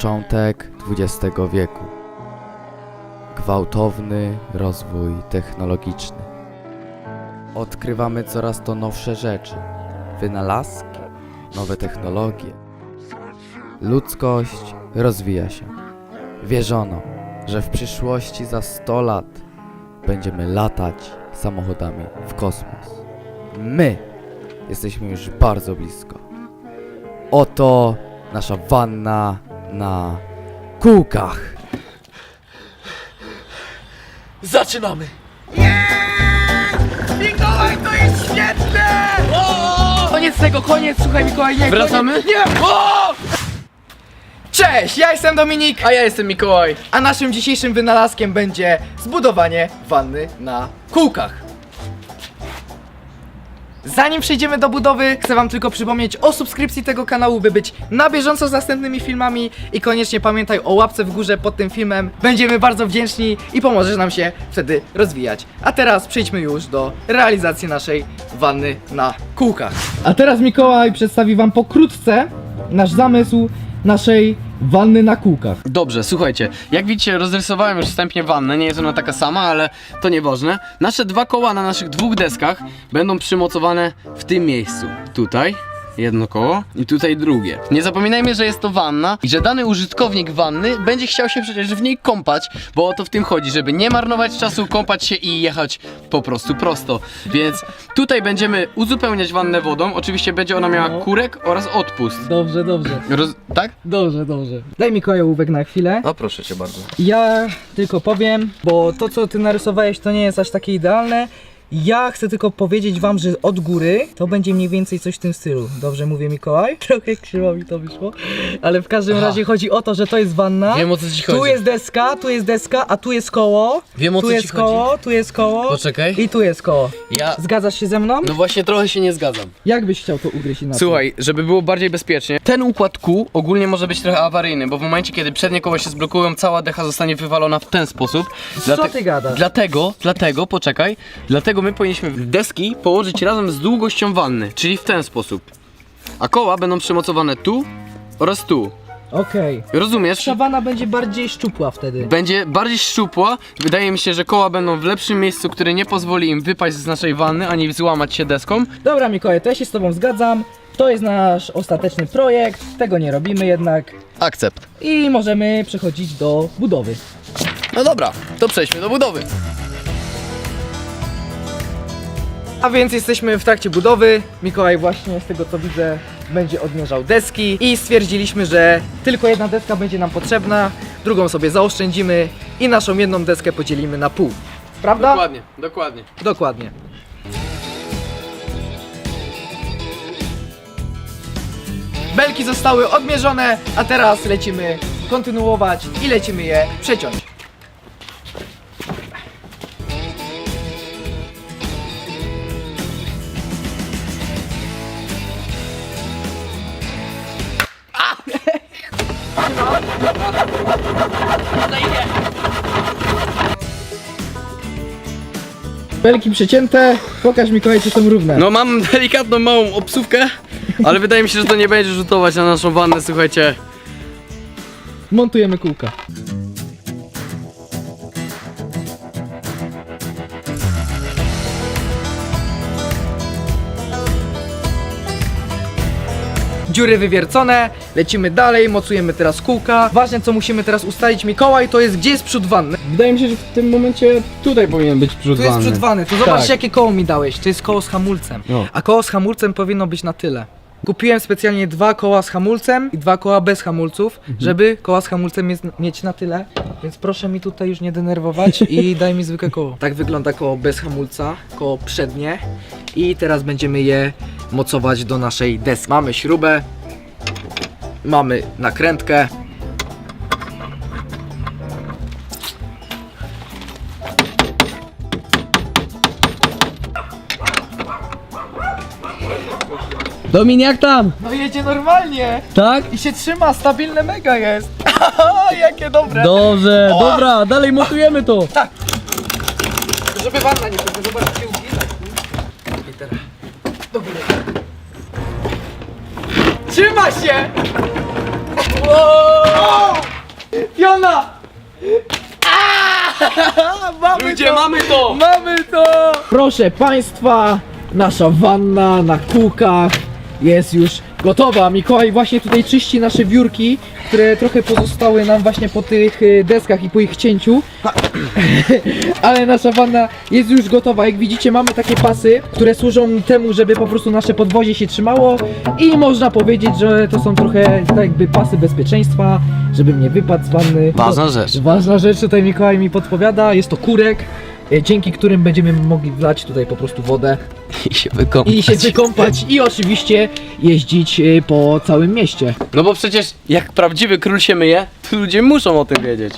Początek XX wieku. Gwałtowny rozwój technologiczny. Odkrywamy coraz to nowsze rzeczy, wynalazki, nowe technologie. Ludzkość rozwija się. Wierzono, że w przyszłości za 100 lat będziemy latać samochodami w kosmos. My jesteśmy już bardzo blisko. Oto nasza wanna na kółkach. Zaczynamy! Mikołaj, to jest świetne! Koniec tego, koniec, słuchaj Mikołaj, nie, Wracamy? Koniec, nie! O! Cześć, ja jestem Dominik, A ja jestem Mikołaj. a naszym dzisiejszym wynalazkiem będzie zbudowanie wanny na kółkach. Zanim przejdziemy do budowy, chcę wam tylko przypomnieć o subskrypcji tego kanału, by być na bieżąco z następnymi filmami i koniecznie pamiętaj o łapce w górze pod tym filmem. Będziemy bardzo wdzięczni i pomożesz nam się wtedy rozwijać. A teraz przejdźmy już do realizacji naszej wanny na kółkach. A teraz Mikołaj przedstawi wam pokrótce nasz zamysł naszej wanny na kółkach. Dobrze, słuchajcie, jak widzicie, rozrysowałem już wstępnie wannę, nie jest ona taka sama, ale to nieważne. Nasze dwa koła na naszych dwóch deskach będą przymocowane w tym miejscu. Tutaj jedno koło i tutaj drugie. Nie zapominajmy, że jest to wanna i że dany użytkownik wanny będzie chciał się przecież w niej kąpać, bo o to w tym chodzi, żeby nie marnować czasu, kąpać się i jechać po prostu prosto. Więc tutaj będziemy uzupełniać wannę wodą. Oczywiście będzie ona miała kurek oraz odpust. Dobrze, dobrze, Roz... Tak? dobrze, dobrze. Daj Mikołaj ołówek na chwilę. No proszę cię bardzo. Ja tylko powiem, bo to co ty narysowałeś to nie jest aż takie idealne. Ja chcę tylko powiedzieć wam, że od góry to będzie mniej więcej coś w tym stylu. Dobrze mówię Mikołaj? Trochę krzywo mi to wyszło. Ale w każdym Aha. razie chodzi o to, że to jest wanna. Wiem o co ci Tu chodzi. jest deska, tu jest deska, a tu jest koło. Wiem o tu co jest ci chodzi. koło, tu jest koło. Poczekaj. I tu jest koło. Ja. Zgadzasz się ze mną? No właśnie trochę się nie zgadzam. Jak byś chciał to ugryźć inaczej? Słuchaj, żeby było bardziej bezpiecznie, ten układ kół ogólnie może być trochę awaryjny, bo w momencie kiedy przednie koła się zblokują, cała decha zostanie wywalona w ten sposób. Co ty gadasz? Dlatego, dlatego, poczekaj, dlatego my powinniśmy deski położyć razem z długością wanny, czyli w ten sposób. A koła będą przymocowane tu oraz tu. Okej. Rozumiesz? Szawana będzie bardziej szczupła wtedy. Będzie bardziej szczupła. Wydaje mi się, że koła będą w lepszym miejscu, które nie pozwoli im wypaść z naszej wanny ani złamać się deską. Dobra Mikołaj, to ja się z tobą zgadzam. To jest nasz ostateczny projekt, tego nie robimy jednak Akcept. i możemy przechodzić do budowy. No dobra, to przejdźmy do budowy. A więc jesteśmy w trakcie budowy. Mikołaj właśnie z tego co widzę będzie odmierzał deski i stwierdziliśmy, że tylko jedna deska będzie nam potrzebna, drugą sobie zaoszczędzimy i naszą jedną deskę podzielimy na pół. Prawda? Dokładnie, dokładnie. Dokładnie. Belki zostały odmierzone, a teraz lecimy kontynuować i lecimy je przeciąć. Belki przecięte, pokaż Mikołaj czy są równe. No mam delikatną małą obsówkę, ale wydaje mi się, że to nie będzie rzutować na naszą wannę, słuchajcie. Montujemy kółka. Dziury wywiercone, lecimy dalej, mocujemy teraz kółka. Ważne co musimy teraz ustalić Mikołaj to jest gdzie jest przód wanny. Wydaje mi się, że w tym momencie tutaj powinien być przód Tu jest przód wanny, to zobacz Tak. jakie koło mi dałeś, to jest koło z hamulcem. No. A koło z hamulcem powinno być na tyle. Kupiłem specjalnie dwa koła z hamulcem i dwa koła bez hamulców, Mhm. żeby koła z hamulcem jest, mieć na tyle. Więc proszę mi tutaj już nie denerwować i daj mi zwykłe koło. Tak wygląda koło bez hamulca, koło przednie. I teraz będziemy je mocować do naszej deski. Mamy śrubę, mamy nakrętkę. Domin, jak tam? No jedzie normalnie Tak? i się trzyma, stabilne mega jest. Jakie dobre. Dobrze, O! dobra, dalej montujemy to. Żeby wanna nie zobaczcie Trzyma się! Wow! Piona! Aaaa! Mamy Ludzie, to! mamy to! Mamy to! Proszę Państwa, nasza wanna na kółkach jest już gotowa. Mikołaj właśnie tutaj czyści nasze wiórki, które trochę pozostały nam właśnie po tych y, deskach i po ich cięciu. Ale nasza wanna jest już gotowa. Jak widzicie mamy takie pasy, które służą temu, żeby po prostu nasze podwozie się trzymało i można powiedzieć, że to są trochę tak jakby pasy bezpieczeństwa, żebym nie wypadł z wanny. Ważna rzecz. Ważna rzecz tutaj Mikołaj mi podpowiada, jest to kurek, dzięki którym będziemy mogli wlać tutaj po prostu wodę I się wykąpać. i się wykąpać i oczywiście jeździć e, po całym mieście. No bo przecież jak prawdziwy król się myje, to ludzie muszą o tym wiedzieć.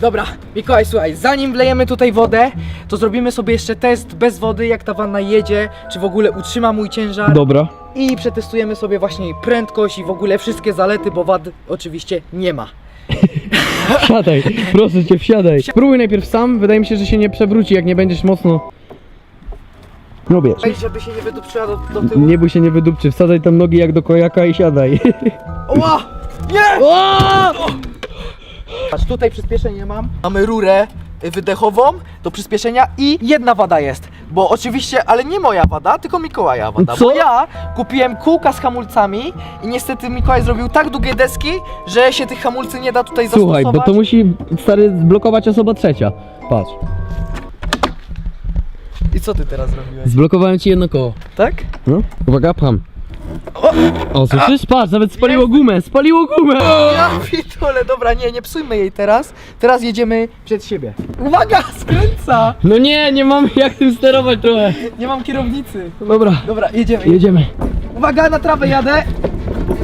Dobra, Mikołaj, słuchaj, zanim wlejemy tutaj wodę, to zrobimy sobie jeszcze test bez wody, jak ta wanna jedzie, czy w ogóle utrzyma mój ciężar. Dobra. I przetestujemy sobie właśnie prędkość i w ogóle wszystkie zalety, bo wad oczywiście nie ma. Wsiadaj, proszę cię, wsiadaj. Spróbuj najpierw sam, wydaje mi się, że się nie przewróci, jak nie będziesz mocno... Robię. Weź, żeby się nie wydupczyła do, do tyłu. Nie bój się, nie wydupczy, wsadzaj tam nogi jak do kojaka i siadaj. Ła! Nie! Patrz, tutaj przyspieszenie mam. Mamy rurę wydechową do przyspieszenia i jedna wada jest. Bo oczywiście, ale nie moja wada, tylko Mikołaja wada. Co? Bo ja kupiłem kółka z hamulcami i niestety Mikołaj zrobił tak długie deski, że się tych hamulcy nie da tutaj Słuchaj, zastosować. bo to musi, stary, zblokować osoba trzecia. Patrz, I co ty teraz zrobiłeś? zblokowałem ci jedno koło. Tak? No, uwaga, pcham. O, słyszysz? Patrz, nawet spaliło gumę, spaliło gumę! Ja pitole, dobra, nie, nie psujmy jej teraz. Teraz jedziemy przed siebie. Uwaga, skręca! No nie, nie mam jak tym sterować trochę. Nie mam kierownicy. Dobra, Dobra, jedziemy. jedziemy. Uwaga, na trawę jadę.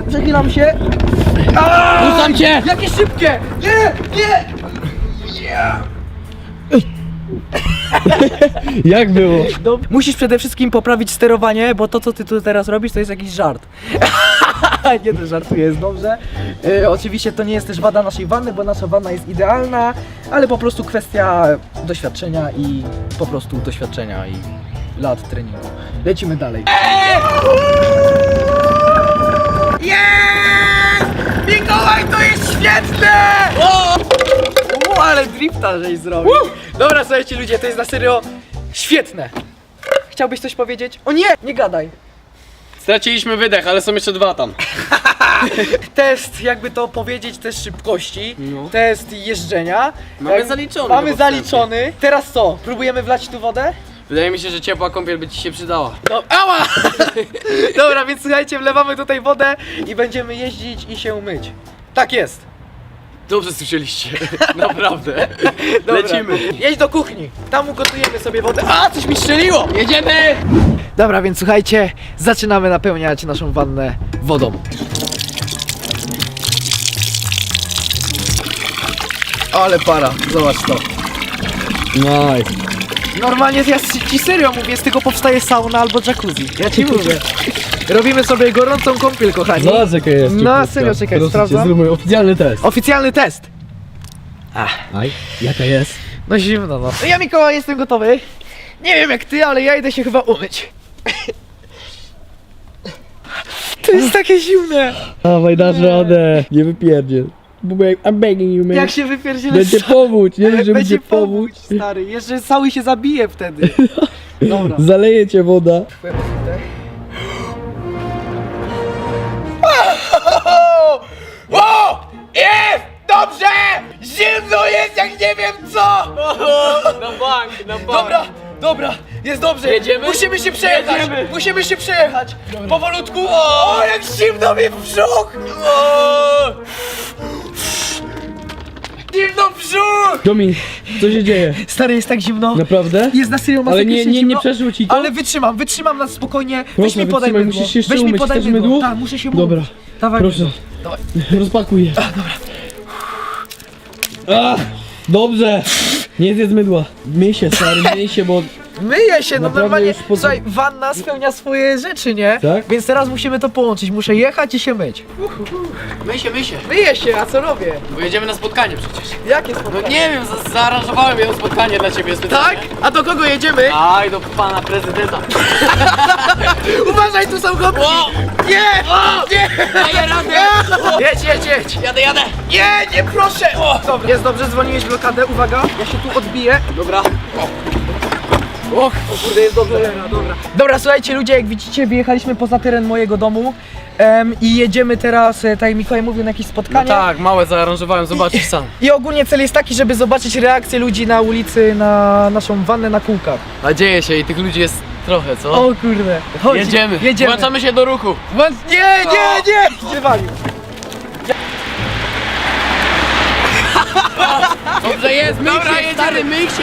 Przechylam się. Ruszam cię! Jakie szybkie! Nie, nie! Jak było? No, musisz przede wszystkim poprawić sterowanie, bo to co ty tu teraz robisz to jest jakiś żart. nie, to żartuję, jest dobrze. E, oczywiście to nie jest też wada naszej wanny, bo nasza wanna jest idealna, ale po prostu kwestia doświadczenia i po prostu doświadczenia i lat treningu. Lecimy dalej. Jest! Mikołaj, to jest świetne! Ale drifta żeś zrobił. Dobra, słuchajcie ludzie, to jest na serio świetne. Chciałbyś coś powiedzieć? O nie, nie gadaj. Straciliśmy wydech, ale są jeszcze dwa tam. Test, jakby to powiedzieć, test szybkości, No. test jeżdżenia. Mamy zaliczony Mamy zaliczony. Teraz co? Próbujemy wlać tu wodę? Wydaje mi się, że ciepła kąpiel by ci się przydała. No, ała! Dobra, więc słuchajcie, wlewamy tutaj wodę i będziemy jeździć i się myć. Tak jest. Dobrze słyszeliście. Naprawdę. Dobra. Lecimy. Jedź do kuchni. Tam ugotujemy sobie wodę. A, coś mi strzeliło! Jedziemy! Dobra, więc słuchajcie, zaczynamy napełniać naszą wannę wodą. Ale para, zobacz to. Nice. Normalnie ja ci serio mówię, z tego powstaje sauna albo jacuzzi. Ja ci mówię. Robimy sobie gorącą kąpiel, kochani. Zobacz jaka jest No, serio, czekaj, sprawdzam. zróbmy oficjalny test. Oficjalny test. Aj, jaka jest? No zimno, no. Ja Mikołaj jestem gotowy. Nie wiem jak ty, ale ja idę się chyba umyć. To jest takie zimne. Dawaj, dasz radę. Nie wypierdziel. Bubek, I'm begging you, man. Jak się wypierdzielę Będzie powódź, nie Ale że będzie powódź, stary. Jeszcze cały się zabije wtedy. Dobra. Zaleje cię woda. Dobrze! Zimno jest jak nie wiem co! Na bank, na bank. Dobra, dobra, jest dobrze. Jedziemy? Musimy się przejechać. Jedziemy. Musimy się przejechać. Powolutku. O, jak zimno mi w brzuch! O! Zimno w brzuch! Domin, co się dzieje? Stary, jest tak zimno. Naprawdę? Jest na serio Ale nie, masakrycznie nie, nie zimno. przeszło ci to? Ale wytrzymam, wytrzymam na spokojnie. Weź Proszę, mi podaj wytrzymaj, mydło. musisz się jeszcze Weź mi umyć. podaj Chcesz mydło. mydło? Tak, muszę się Dobra. umyć. Dawaj Proszę. mydło. Dawaj. Rozpakuj je. Dobrze. Nie zjedz mydła. Myj się, stary, myj się, bo Myje się, no Naprawdę normalnie. już Słuchaj, wanna spełnia swoje rzeczy, nie? Tak? Więc teraz musimy to połączyć. Muszę jechać i się myć. My się, my się. Myję się, a co robię? Bo jedziemy na spotkanie przecież. Jakie No spotkanie? nie wiem, za zaaranżowałem jedno spotkanie dla ciebie Tak? specjalnie. A do kogo jedziemy? Aj, do pana prezydenta. Uważaj, tu są gąbki! O! Nie! Nie! Daję radę! Jedź, jedź, jedź! Jadę, jadę! Nie, nie proszę! O, dobra. Jest dobrze, dzwoniłeś w blokadę, uwaga, ja się tu odbiję. Dobra. Och, o kurde, jest dobrze. Dobra, dobra. Dobra, słuchajcie ludzie, jak widzicie, wyjechaliśmy poza teren mojego domu em, i jedziemy teraz, e, tak jak Mikołaj mówił, na jakieś No spotkanie. tak, małe zaaranżowałem, zobaczysz sam. I ogólnie cel jest taki, żeby zobaczyć reakcję ludzi na ulicy na naszą wannę na kółkach. A dzieje się i tych ludzi jest trochę, co? O kurde. Chodź, Jedziemy. Jedziemy. Włączamy się do ruchu. Włącz- Nie, nie, nie! Walił. Dobrze jest, myj Dobra, się, jedziemy. stary, się.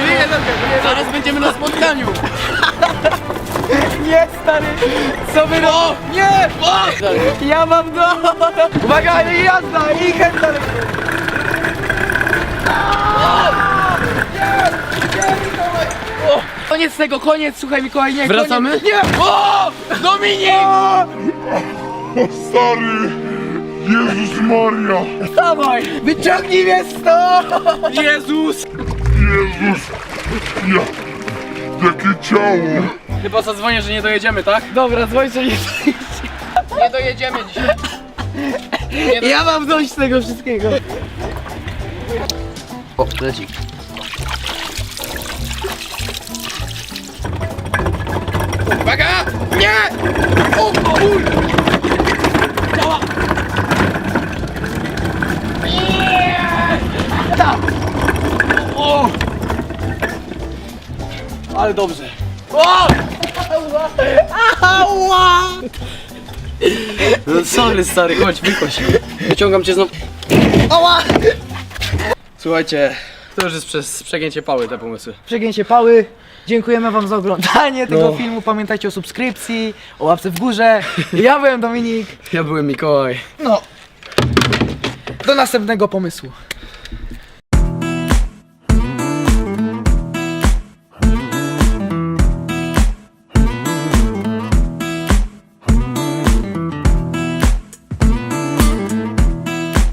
Zaraz będziemy na spotkaniu. Nie, stary! Co wy robicie? Nie! Ja mam do... Uwaga, i jazda! I chętna! Koniec tego, koniec, słuchaj Mikołaj, nie, Wracamy? Koniec. Nie! O! Dominik! Stary! Jezus Maria! Dawaj! Wyciągnij mnie stąd! Jezus! Jezus! Ja... Jakie ciało! Chyba zadzwonię, że nie dojedziemy, tak? Dobra, dzwoń sobie. Nie dojedziemy dzisiaj. Ja mam dość tego wszystkiego. O, lecik. Uwaga! Nie! O kur... Działa! Ale dobrze. O! Ała! No sorry stary, chodź, wychodź. Wyciągam cię znowu. Ała! Słuchajcie, to już jest przez przegięcie pały te pomysły. Przegięcie pały. Dziękujemy wam za oglądanie tego No. filmu. Pamiętajcie o subskrypcji, o łapce w górze. Ja byłem Dominik. Ja byłem Mikołaj. No. Do następnego pomysłu.